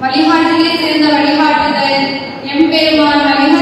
வழிகாட்டிலே சிறந்த வழிகாட்டுதல் எம்பெருமான் வழிகாட்டு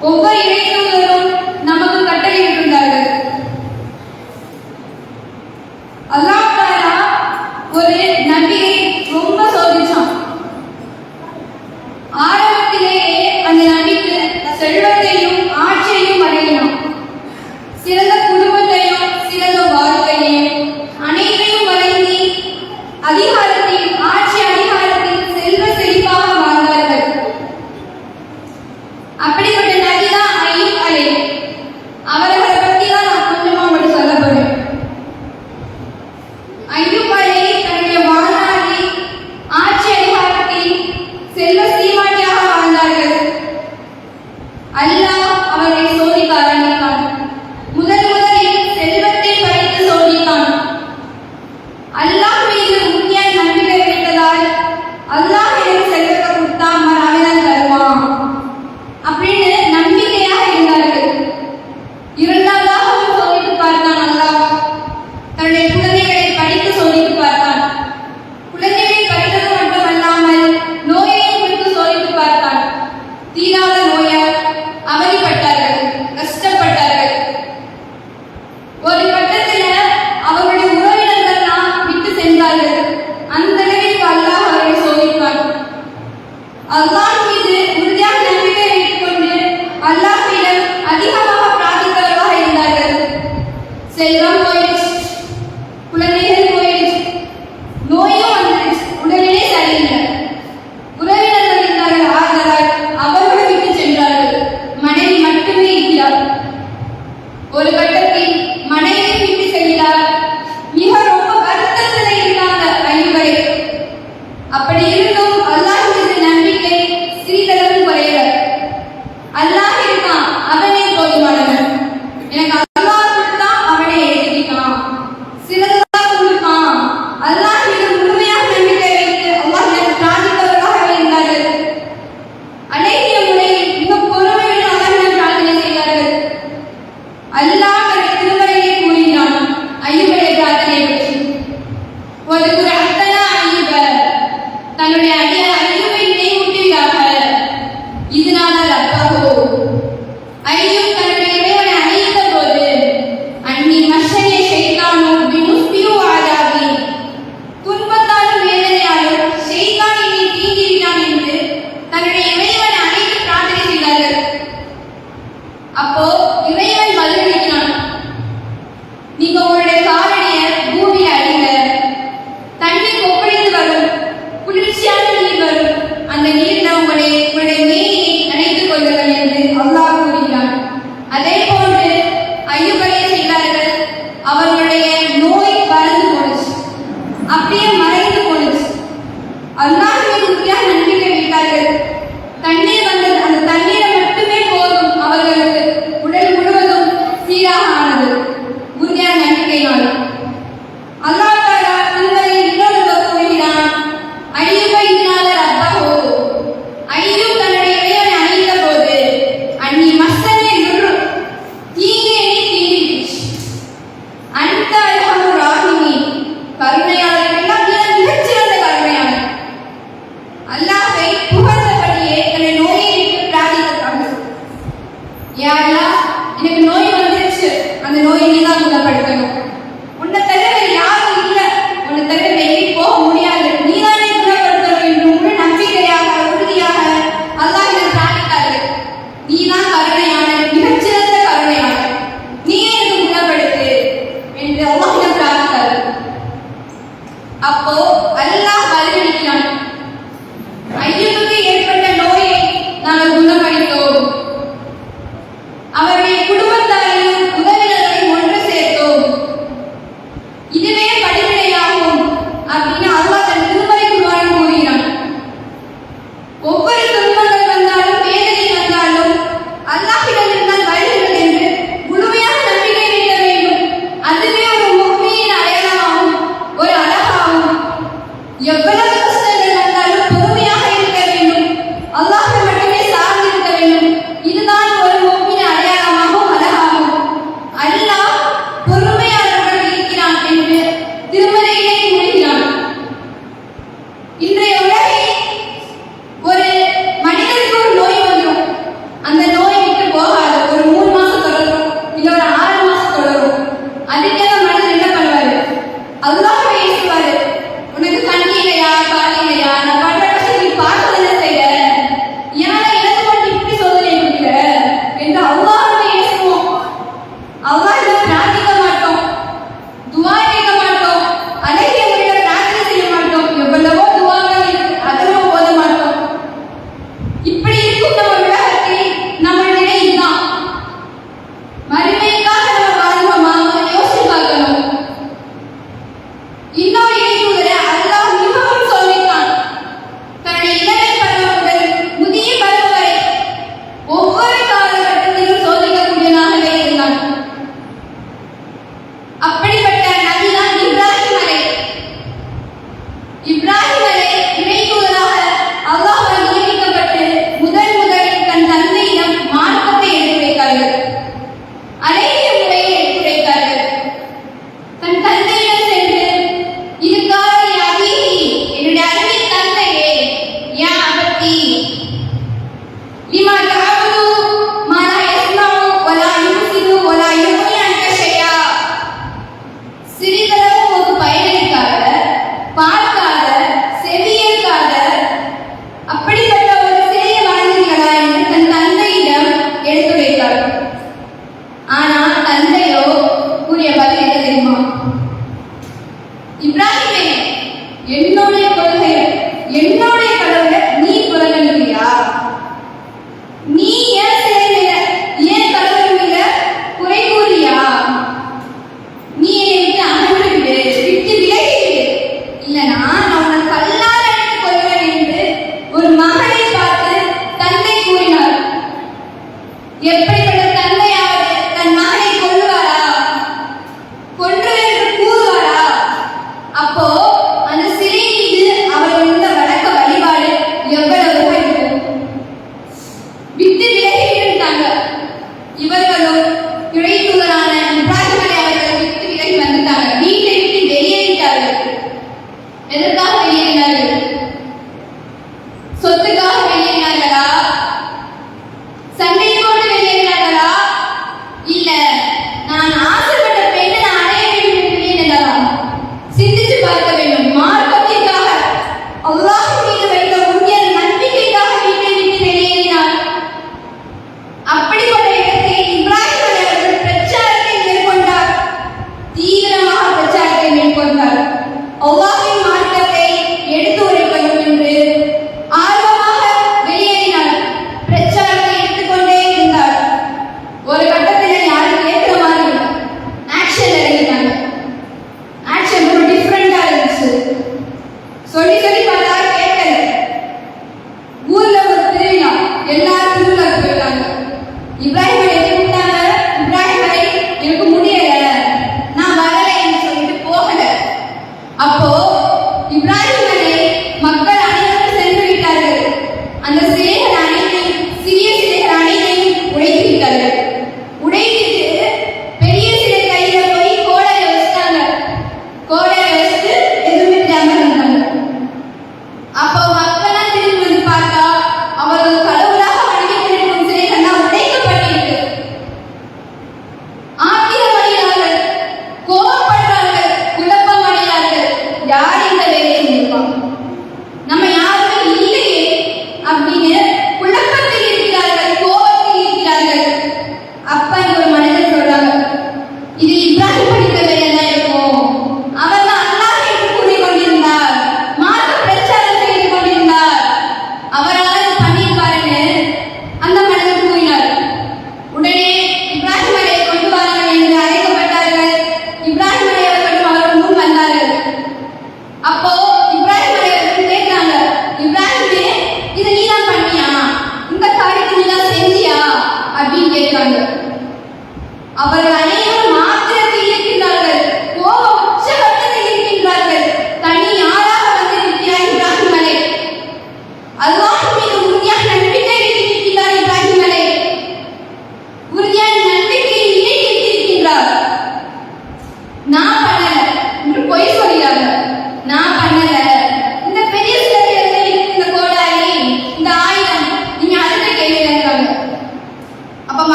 Google Se நோய் வளர்ந்து போயிடுச்சு. அப்படியே மறைந்து போயிடுச்சு. அதனால அப்போ அல்லாஹ் எவ்வளவு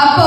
அப்போ